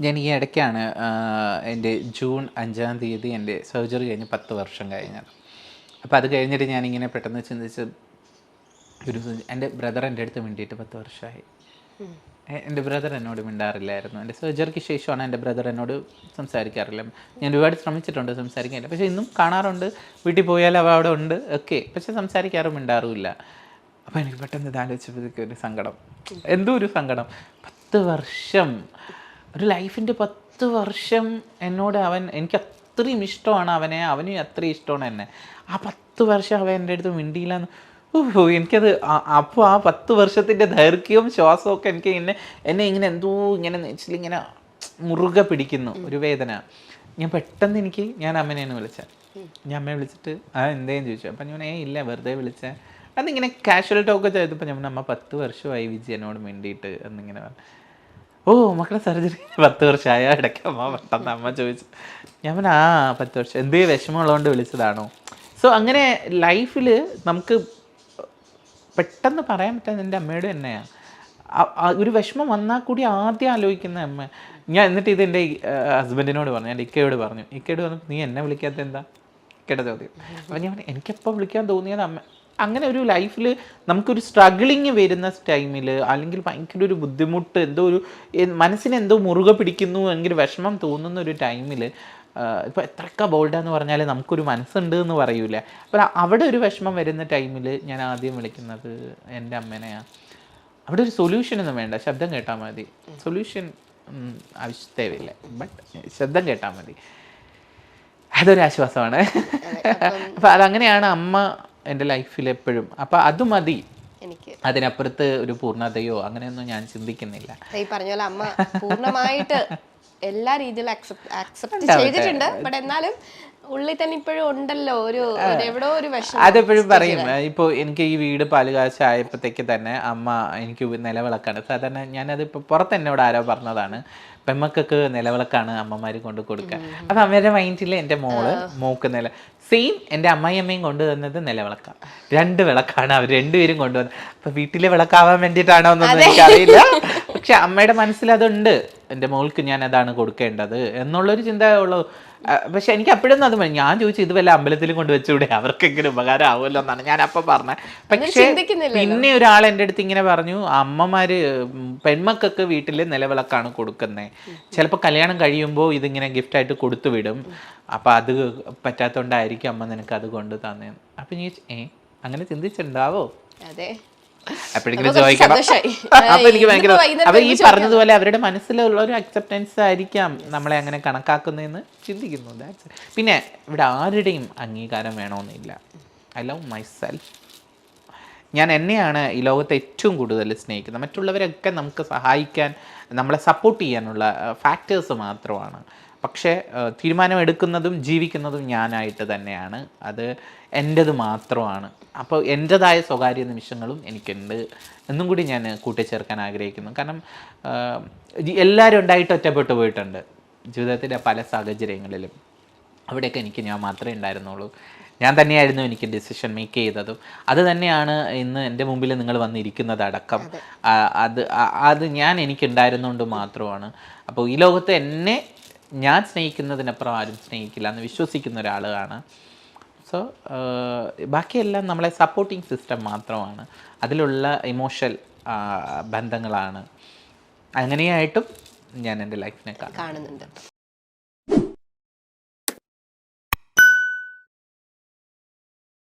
ഞാൻ ഈ ഇടയ്ക്കാണ് എന്റെ ജൂൺ അഞ്ചാം തീയതി എന്റെ സർജറി കഴിഞ്ഞ് പത്ത് വർഷം കഴിഞ്ഞത്. അപ്പോൾ അത് കഴിഞ്ഞിട്ട് ഞാനിങ്ങനെ പെട്ടെന്ന് ചിന്തിച്ച് ഒരു എന്റെ ബ്രദർ എന്റെ അടുത്ത് മിണ്ടിയിട്ട് പത്ത് വർഷമായി. എന്റെ ബ്രദർ എന്നോട് മിണ്ടാറില്ലായിരുന്നു. എന്റെ സർജറിക്ക് ശേഷമാണ് എന്റെ ബ്രദർ എന്നോട് സംസാരിക്കാറില്ല. ഞാൻ ഒരുപാട് ശ്രമിച്ചിട്ടുണ്ട് സംസാരിക്കാനില്ല. പക്ഷേ ഇന്നും കാണാറുണ്ട്. വീട്ടിൽ പോയാൽ അവ അവിടെ ഉണ്ട്. ഒക്കെ. പക്ഷെ സംസാരിക്കാറും മിണ്ടാറുമില്ല. അപ്പോൾ എനിക്ക് പെട്ടെന്ന് ഇത് ഒരു സങ്കടം. എന്തോ ഒരു സങ്കടം. പത്ത് വർഷം. ഒരു ലൈഫിന്റെ പത്ത് വർഷം എന്നോട് അവൻ എനിക്ക് അത്രയും ഇഷ്ടമാണ് അവനെ അവനും അത്രയും ഇഷ്ടമാണ് എന്നെ. ആ പത്ത് വർഷം അവൻ എന്റെ അടുത്ത് മിണ്ടിയില്ലെന്ന്. ഓഹോ എനിക്കത് അപ്പോൾ ആ പത്ത് വർഷത്തിന്റെ ദൈർഘ്യവും ശ്വാസവും ഒക്കെ എനിക്ക് എന്നെ എന്നെ ഇങ്ങനെ എന്തോ ഇങ്ങനെ ഇങ്ങനെ മുറുകെ പിടിക്കുന്നു ഒരു വേദന. ഞാൻ പെട്ടെന്ന് എനിക്ക് ഞാൻ അമ്മനെയാണ് വിളിച്ചത്. ഞാൻ അമ്മയെ വിളിച്ചിട്ട് ആ എന്തേന്ന് ചോദിച്ചു? അപ്പം ഞാൻ ഏ ഇല്ല വെറുതെ വിളിച്ചേ. അതിങ്ങനെ കാഷ്വൽ ടോക്ക് ചെയ്തപ്പോൾ ഞാൻ അമ്മ പത്ത് വർഷമായി വിജയനോട് വേണ്ടിയിട്ട് എന്നിങ്ങനെ പറഞ്ഞു. ഓ മക്കളെ സർജറി പത്ത് വർഷമായ? ഇടയ്ക്ക് അമ്മ പെട്ടെന്ന് അമ്മ ചോദിച്ചു. ഞാൻ പറഞ്ഞു ആ പത്ത് വർഷം. എന്ത് വിഷമമുള്ളതുകൊണ്ട് വിളിച്ചതാണോ? സോ അങ്ങനെ ലൈഫിൽ നമുക്ക് പെട്ടെന്ന് പറയാൻ പറ്റാൻ എന്റെ അമ്മയുടെ തന്നെയാണ് ഒരു വിഷമം വന്നാൽ കൂടി ആദ്യം ആലോചിക്കുന്ന അമ്മ. ഞാൻ എന്നിട്ട് ഇത് എന്റെ ഹസ്ബൻഡിനോട് പറഞ്ഞു എന്റെ ഇക്കയോട് പറഞ്ഞു. ഇക്കയോട് പറഞ്ഞു നീ എന്നെ വിളിക്കാത്ത എന്താ? ഇക്കയുടെ ചോദ്യം. അപ്പം ഞാൻ പറഞ്ഞു, എനിക്കെപ്പോൾ വിളിക്കാൻ തോന്നിയത് അമ്മ അങ്ങനെ ഒരു ലൈഫിൽ നമുക്കൊരു സ്ട്രഗിളിങ് വരുന്ന ടൈമിൽ അല്ലെങ്കിൽ ഭയങ്കര ഒരു ബുദ്ധിമുട്ട് എന്തോ ഒരു മനസ്സിനെ എന്തോ മുറുകെ പിടിക്കുന്നു അല്ലെങ്കിൽ വിഷമം തോന്നുന്ന ഒരു ടൈമിൽ ഇപ്പോൾ എത്രക്ക ബോൾഡാന്ന് പറഞ്ഞാൽ നമുക്കൊരു മനസ്സുണ്ട് എന്ന് പറയൂല. അപ്പോൾ അവിടെ ഒരു വിഷമം വരുന്ന ടൈമിൽ ഞാൻ ആദ്യം വിളിക്കുന്നത് എന്റെ അമ്മേനെയാണ് അവിടെ ഒരു സൊല്യൂഷൻ ഒന്നും വേണ്ട ശബ്ദം കേട്ടാൽ മതി. സൊല്യൂഷൻ ആവശ്യത്തേവില്ല ബട്ട് ശബ്ദം കേട്ടാൽ മതി. അതൊരു ആശ്വാസമാണ്. അപ്പം അതങ്ങനെയാണ് അമ്മ എന്റെ ലൈഫിൽ എപ്പോഴും. അപ്പം അത് മതി. എനിക്ക് അതിനപ്പുറത്ത് ഒരു പൂർണതയോ അങ്ങനെയൊന്നും ഞാൻ ചിന്തിക്കുന്നില്ല. ഈ പറഞ്ഞ പോലെ അമ്മ പൂർണമായിട്ട് എല്ലാ രീതിയിലും അക്സെപ്റ്റ് അക്സെപ്റ്റ് ചെയ്തിട്ടുണ്ട്. ബട്ട് എന്നാലും ഉള്ളിൽ തന്നെ ഇപ്പോഴും ഉണ്ടല്ലോ ഒരു എവിടോ ഒരു വിഷം അതെപ്പോഴും പറയും. ഇപ്പോൾ എനിക്ക് ഈ വീട് പാലുകാശായപ്പോഴത്തേക്ക് തന്നെ അമ്മ എനിക്ക് നിലവിളക്കാണ്. സാധാരണ ഞാനത് ഇപ്പോൾ പുറത്ത് എന്നോട് ആരോ പറഞ്ഞതാണ്. പെമ്മക്കൊക്കെ നിലവിളക്കാണ് അമ്മമാർ കൊണ്ട് കൊടുക്കുക അപ്പം അമ്മയുടെ മൈൻഡിൽ എന്റെ മോൾ മോക്ക് നില സെയിം എന്റെ അമ്മായിയമ്മയും കൊണ്ടുവന്നത് നിലവിളക്കാണ്. രണ്ട് വിളക്കാണ് അവർ രണ്ടുപേരും കൊണ്ടുവന്നത് അപ്പം വീട്ടിലെ വിളക്കാവാൻ വേണ്ടിയിട്ടാണോ എന്നൊന്നും എനിക്കറിയില്ല. പക്ഷെ അമ്മയുടെ മനസ്സിൽ അതുണ്ട്. എന്റെ മോൾക്ക് ഞാൻ അതാണ് കൊടുക്കേണ്ടത് എന്നുള്ളൊരു ചിന്ത ഉള്ളൂ. പക്ഷെ എനിക്ക് അപ്പോഴൊന്നും അത് മതി. ഞാൻ ചോദിച്ചു ഇത് വല്ല അമ്പലത്തിലും കൊണ്ട് വെച്ചുകൂടെ അവർക്കെങ്കിലും ഉപകാരം ആവുമല്ലോ എന്നാണ് ഞാൻ അപ്പൊ പറഞ്ഞത്. പക്ഷേ. പിന്നെ ഒരാൾ എന്റെ അടുത്ത് ഇങ്ങനെ പറഞ്ഞു അമ്മമാര് പെൺമക്കൾക്ക് വീട്ടിൽ നിലവിളക്കാണ് കൊടുക്കുന്നത് ചിലപ്പോൾ കല്യാണം കഴിയുമ്പോൾ ഇതിങ്ങനെ ഗിഫ്റ്റ് ആയിട്ട് കൊടുത്തു വിടും. അപ്പൊ അത് പറ്റാത്തതുകൊണ്ടായിരിക്കും അമ്മ നിനക്ക് അത് കൊണ്ട് തന്നെ. അപ്പൊ ഞാൻ ഏ അങ്ങനെ ചിന്തിച്ചിട്ടുണ്ടാവോ? അതെ. ചോദിക്കണം. അപ്പൊ എനിക്ക് ഭയങ്കര ഇന്നിപ്പോ അപ്പൊ ഈ പറഞ്ഞതുപോലെ അവരുടെ മനസ്സിലുള്ള ഒരു അക്സെപ്റ്റൻസ് ആയിരിക്കാം നമ്മളെ അങ്ങനെ കണക്കാക്കുന്നതെന്ന് ചിന്തിക്കുന്നു. പിന്നെ ഇവിടെ ആരുടെയും അംഗീകാരം വേണമെന്നില്ല. ഐ ലവ് മൈ സെൽഫ് ഞാൻ എന്നെയാണ് ഈ ലോകത്തെ ഏറ്റവും കൂടുതൽ സ്നേഹിക്കുന്നത്. മറ്റുള്ളവരൊക്കെ നമുക്ക് സഹായിക്കാൻ നമ്മളെ സപ്പോർട്ട് ചെയ്യാനുള്ള ഫാക്ടേഴ്സ് മാത്രമാണ്. പക്ഷേ തീരുമാനമെടുക്കുന്നതും ജീവിക്കുന്നതും ഞാനായിട്ട് തന്നെയാണ്. അത് എന്റെത് മാത്രമാണ്. അപ്പോൾ എന്റെതായ സ്വകാര്യ നിമിഷങ്ങളും എനിക്കുണ്ട് എന്നും കൂടി ഞാൻ കൂട്ടിച്ചേർക്കാൻ ആഗ്രഹിക്കുന്നു. കാരണം എല്ലാവരും ഉണ്ടായിട്ട് ഒറ്റപ്പെട്ടു പോയിട്ടുണ്ട്. ജീവിതത്തിന്റെ പല സാഹചര്യങ്ങളിലും. അവിടെയൊക്കെ എനിക്ക് ഞാൻ മാത്രമേ ഉണ്ടായിരുന്നുള്ളൂ. ഞാൻ തന്നെയായിരുന്നു എനിക്ക് ഡിസിഷൻ മേക്ക് ചെയ്തതും. അത് തന്നെയാണ് ഇന്ന് എന്റെ മുമ്പിൽ നിങ്ങൾ വന്നിരിക്കുന്നത് അടക്കം അത് അത് ഞാൻ എനിക്കുണ്ടായിരുന്നുകൊണ്ട് മാത്രമാണ്. അപ്പോൾ ഈ ലോകത്ത് എന്നെ ഞാൻ സ്നേഹിക്കുന്നതിനപ്പുറം ആരും സ്നേഹിക്കില്ല എന്ന് വിശ്വസിക്കുന്ന ഒരാളാണ്. സോ ബാക്കിയെല്ലാം നമ്മളെ സപ്പോർട്ടിങ് സിസ്റ്റം മാത്രമാണ്. അതിലുള്ള ഇമോഷൻ ബന്ധങ്ങളാണ്. അങ്ങനെയായിട്ടും ഞാൻ എന്റെ ലൈഫിനെ കാണുന്നുണ്ട്.